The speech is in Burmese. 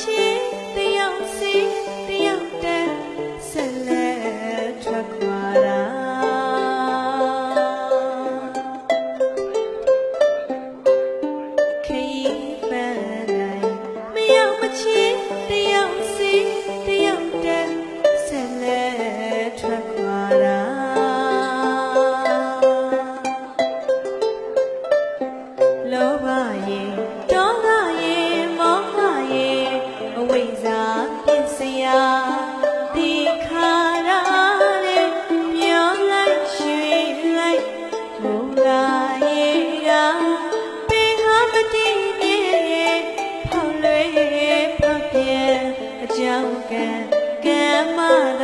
ချင်းတယောက်စီတယောက်တန်းဆက်လက်ထွက်ခွာတာခရီးပန်း ကြောင့်